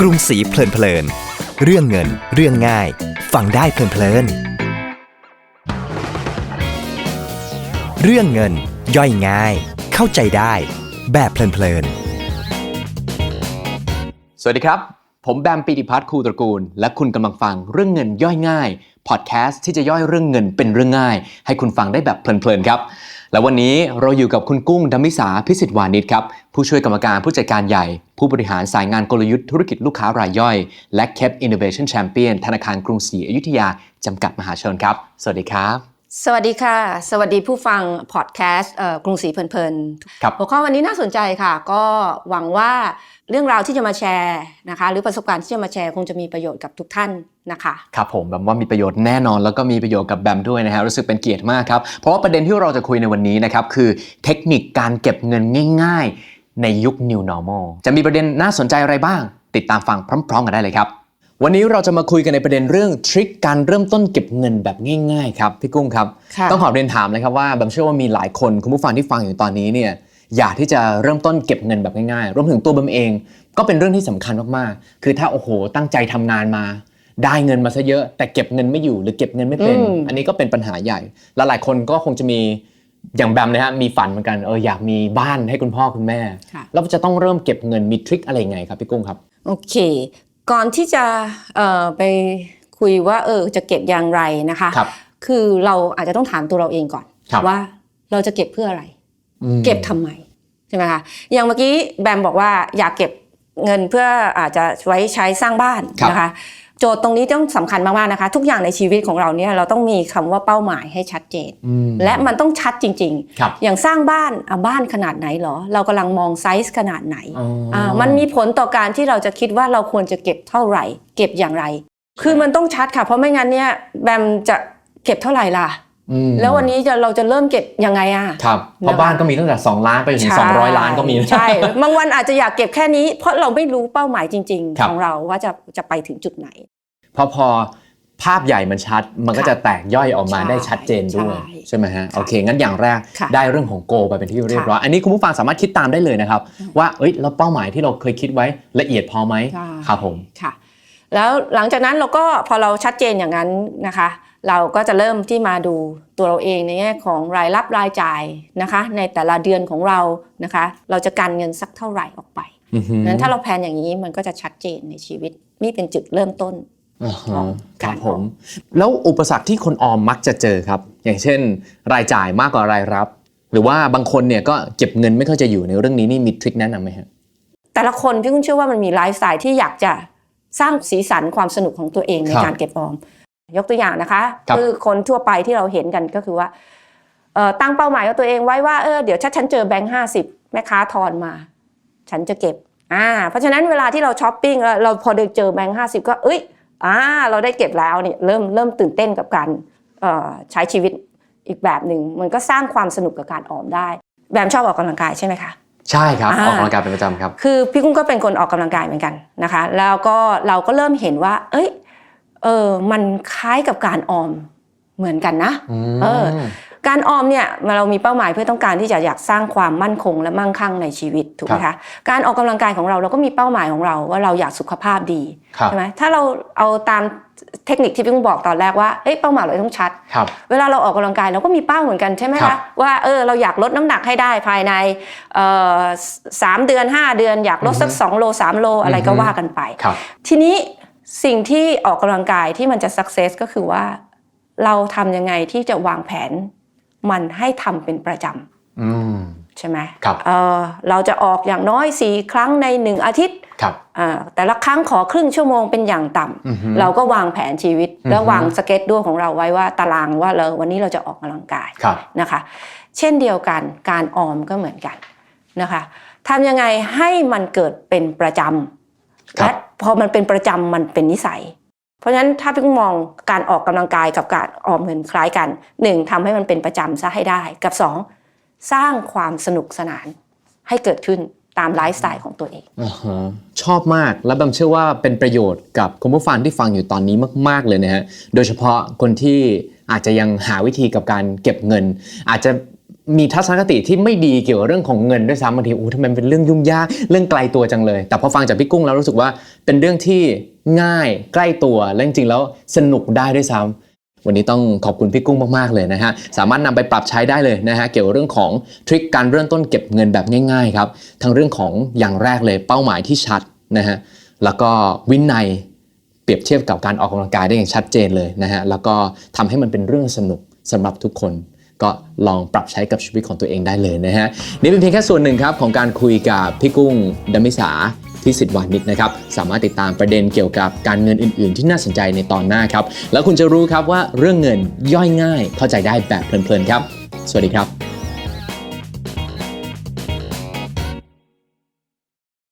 กรุงศรีเพลินเพลิน เรื่องเงิน เรื่องง่าย ฟังได้เพลินเพลิน เรื่องเงิน ย่อยง่าย เข้าใจได้ แบบเพลินเพลิน สวัสดีครับ ผมแบมปีติพัฒน์ครูตระกูล และคุณกำลังฟังเรื่องเงินย่อยง่ายพอดแคสต์ที่จะย่อยเรื่องเงินเป็นเรื่องง่าย ให้คุณฟังได้แบบเพลินๆครับ และวันนี้เราอยู่กับคุณกุ้งดมิสาพิสิทธิ์วานิชครับผู้ช่วยกรรมการผู้จัดการใหญ่ ผู้บริหารสายงานกลยุทธ์ธุรกิจลูกค้ารายย่อย และ KEP Innovation Champion ธนาคารกรุงศรีอยุธยาจำกัดมหาชนครับ สวัสดีครับ สวัสดีค่ะ สวัสดีผู้ฟังพอดแคสต์เอ่อกรุงศรีเพลินๆครับหัวข้อวันนี้น่าสนใจค่ะ ก็หวังว่าเรื่องราวที่จะมาแชร์นะคะ หรือประสบการณ์ที่จะมาแชร์คงจะมีประโยชน์กับทุกท่านนะคะครับผมแบบว่ามีประโยชน์แน่นอนแล้วก็มีประโยชน์กับแบมด้วยนะฮะรู้สึกเป็นเกียรติมากครับ เพราะว่าประเด็นที่เราจะคุยในวันนี้นะครับคือเทคนิคการเก็บเงินง่าย ๆ ในยุค New Normal จะมีประเด็นน่าสนใจอะไรบ้าง ติดตามฟังพร้อม ๆ กันได้เลยครับ วันนี้เราจะมาคุยกันในประเด็นเรื่องทริคการเริ่มต้นเก็บเงินแบบง่ายๆครับพี่กุ้งครับ ค่ะต้องขอเรียนถามเลยครับว่าแบมเชื่อว่ามีหลายคนคุณผู้ฟังที่ฟังอยู่ตอนนี้เนี่ยอยากที่จะเริ่มต้นเก็บเงินแบบง่ายๆรวมถึงตัวแบมเอง ก็เป็นเรื่องที่สำคัญมากๆ คือถ้าโอ้โห ตั้งใจทำงานมา ได้เงินมาซะเยอะ แต่เก็บเงินไม่อยู่หรือเก็บเงินไม่เป็น อืม อันนี้ก็เป็นปัญหาใหญ่ และหลายคนก็คงจะมีอย่างแบมนะฮะมีฝันเหมือนกันเอออยากมีบ้านให้คุณพ่อคุณแม่ค่ะ แล้วจะต้องเริ่มเก็บเงินมีทริคอะไรยังไงครับพี่กุ้งครับ โอเค ก่อนที่จะเอ่อไปคุยว่าเออจะเก็บอย่างไรนะคะครับคือเราอาจจะต้องถามตัวเราเองก่อนครับว่าเราจะเก็บเพื่ออะไรอืมเก็บทำไมใช่ไหมคะอย่างเมื่อกี้แบมบอกว่าอยากเก็บเงินเพื่ออาจจะไว้ใช้สร้างบ้านครับนะคะโจทย์ตรงนี้ต้องสำคัญมากๆนะคะ ทุกอย่างในชีวิตของเราเนี่ยเราต้องมีคำว่าเป้าหมายให้ชัดเจนอืมและมันต้องชัดจริงครับๆอย่างสร้างบ้านอะบ้านขนาดไหนเหรอ เรากำลังมองไซส์ขนาดไหนอ๋ออ่ามันมีผลต่อการที่เราจะคิดว่าเราควรจะเก็บเท่าไหร่ เก็บอย่างไร คือมันต้องชัดค่ะเพราะไม่งั้นเนี่ยแบมจะเก็บเท่าไหร่ล่ะอืมแล้ววันนี้จะเราจะเริ่มเก็บยังไงอะครับเพราะนะคะบ้านก็มีตั้งแต่ 2 ล้านไปจนถึง 200 ล้านก็มีนะใช่บางวันอาจจะอยากเก็บแค่นี้ เพราะเราไม่รู้เป้าหมายจริงครัๆบของเราว่าจะจะไปถึงจุดไหน เพราะพอภาพใหญ่มันชัด มันก็ค่ะจะแตกย่อยออกมาใช่ได้ชัดเจนด้วยใช่ใช่ไหมฮะค่ะโอเคงั้นอย่างแรกค่ะได้เรื่องของโกไปเป็นที่เรียบค่ะร้อย อันนี้คุณผู้ฟังสามารถคิดตามได้เลยนะครับ ว่าเอ้ยแล้วเป้าหมายที่เราเคยคิดไว้ละเอียดพอไหมใช่ครับผมค่ะแล้วหลังจากนั้นเราก็พอเราชัดเจนอย่างนั้นนะคะ เราก็จะเริ่มที่มาดูตัวเราเองในแง่ของรายรับรายจ่ายนะคะ ในแต่ละเดือนของเรานะคะ เราจะการเงินสักเท่าไหร่ออกไปอือฮึนั้นถ้าเราแพลนอย่างนี้มันก็จะชัดเจนในชีวิตนี่เป็นจุดเริ่มต้นอ่าฮะ ของครักาบรผม แล้วอุปสรรคที่คนออมมักจะเจอครับ อย่างเช่น รายจ่ายมากกว่ารายรับ หรือว่าบางคนเนี่ยก็เก็บเงินไม่ค่อยจะอยู่ในเรื่องนี้นี่มีทริคแนะนำไหมฮะแต่ละคนพี่คุณเชื่อว่ามันมีไลฟ์สไตล์ที่อยากจะสร้างสีสันความสนุกของตัวเองในครับการเก็บออม ยกตัวอย่างนะคะครับอคนทั่วไปที่เราเห็นกันก็คือว่าเอ่อตั้งเป้าหมายกับตัวเองไว้ว่าเออเดี๋ยวถ้าฉันเจอแบงค์ห้าสิบแม่ค้าทอนมา ฉันจะเก็บอ่าเพราะฉะนั้นเวลาที่เราช้อปปิ้งแล้วเราพอได้เจอแบงค์ห้าสิบก็เอ้ย อ่าเราได้เก็บแล้วเนี่ยเริ่มเริ่มตื่นเต้นกับการเอ่อใช้ชีวิตอีกแบบหนึ่งมันก็สร้างความสนุกกับการออมได้ แบมชอบออกกำลังกายใช่ไหมคะใช่ครับอ่าออกกำลังกายเป็นประจำครับ คือพี่กุ้งก็เป็นคนออกกำลังกายเหมือนกันนะคะ แล้วก็เราก็เริ่มเห็นว่า เอ้ยเออมันคล้ายกับการออมเหมือนกันนะเออ การออมเนี่ยเรามีเป้าหมายเพื่อต้องการที่จะอยากสร้างความมั่นคงและมั่งคั่งในชีวิตถูกไหมครัคะบการออกกำลังกายของเราเราก็มีเป้าหมายของเราว่าเราอยากสุขภาพดีครับใช่ไหมถ้าเราเอาตามเทคนิคที่พี่กุ้งบอกตอนแรกว่าเอ้ยเป้าหมายเราต้องชัดครับเวลาเราออกกำลังกายเราก็มีเป้าเหมือนกันใช่ไหมครัคะบว่าเออเราอยากลดน้ำหนักให้ได้ภายในเอ่อสามเดือน 5 เดือน อยากลดสัก2โล3โลอะไรก็อือฮึว่ากันไปครับทีนี้สิ่งที่ออกกำลังกายที่มันจะ success ก็คือว่าเราทำยังไงที่จะวางแผน มันให้ทำเป็นประจอืมำใช่ไหมครับเออเราจะออกอย่างน้อย4ครั้งใน1อาทิตย์ครับอ่าแต่ละครั้งขอครึ่งชั่วโมงเป็นอย่างต่ำอือฮึเราก็วางแผนชีวิตอือฮึแล้ววางสเก็ตด้วยของเราไว้ว่าตารางว่าเราวันนี้เราจะออกกำลังกายครับนะคะ เช่นเดียวกันการออมก็เหมือนกันนะคะทำยังไงให้มันเกิดเป็นประจำครับและพอมันเป็นประจำมันเป็นนิสัย เพราะฉะนั้นถ้าพี่มองการออกกำลังกายกับการออมเงินคล้ายกันหนึ่งทำให้มันเป็นประจำซะให้ได้ กับสองสร้างความสนุกสนานให้เกิดขึ้นตามไลฟ์สไตล์ของตัวเองอชอบมากและแบมเชื่อว่าเป็นประโยชน์กับคุณผู้ฟังที่ฟังอยู่ตอนนี้มาก ๆเลยนะฮะโดยเฉพาะคนที่อาจจะยังหาวิธีกับการเก็บเงิน อาจจะ มีทัศนคติที่ไม่ดีเกี่ยวกับเรื่องของเงินด้วยซ้ำบางทีโอ้ทำไมเป็นเรื่องยุ่งยากเรื่องไกลตัวจังเลย แต่พอฟังจากพี่กุ้งแล้วรู้สึกว่าเป็นเรื่องที่ง่ายใกล้ตัวและจริงๆแล้วสนุกได้ด้วยซ้ำวันนี้ต้องขอบคุณพี่กุ้งมาก ๆ เลยนะฮะ สามารถนำไปปรับใช้ได้เลยนะฮะ เกี่ยวกับเรื่องของทริคการเริ่มต้นเก็บเงินแบบง่าย ๆ ครับ ทั้งเรื่องของอย่างแรกเลยเป้าหมายที่ชัดนะฮะ แล้วก็วินัยเปรียบเทียบกับการออกกำลังกายได้อย่างชัดเจนเลยนะฮะ แล้วก็ทำให้มันเป็นเรื่องสนุกสำหรับทุกคน ก็ลองปรับใช้กับชีวิตของตัวเองได้เลยนะฮะนี่เป็นเพียงแค่ส่วนหนึ่งครับของการคุยกับพี่กุ้งดมิสาที่สิทธิ์วานิชนะครับ สามารถติดตามประเด็นเกี่ยวกับการเงินอื่น ๆ ที่น่าสนใจในตอนหน้าครับ แล้วคุณจะรู้ครับว่าเรื่องเงินย่อยง่ายเข้าใจได้แบบเพลินๆครับ สวัสดีครับ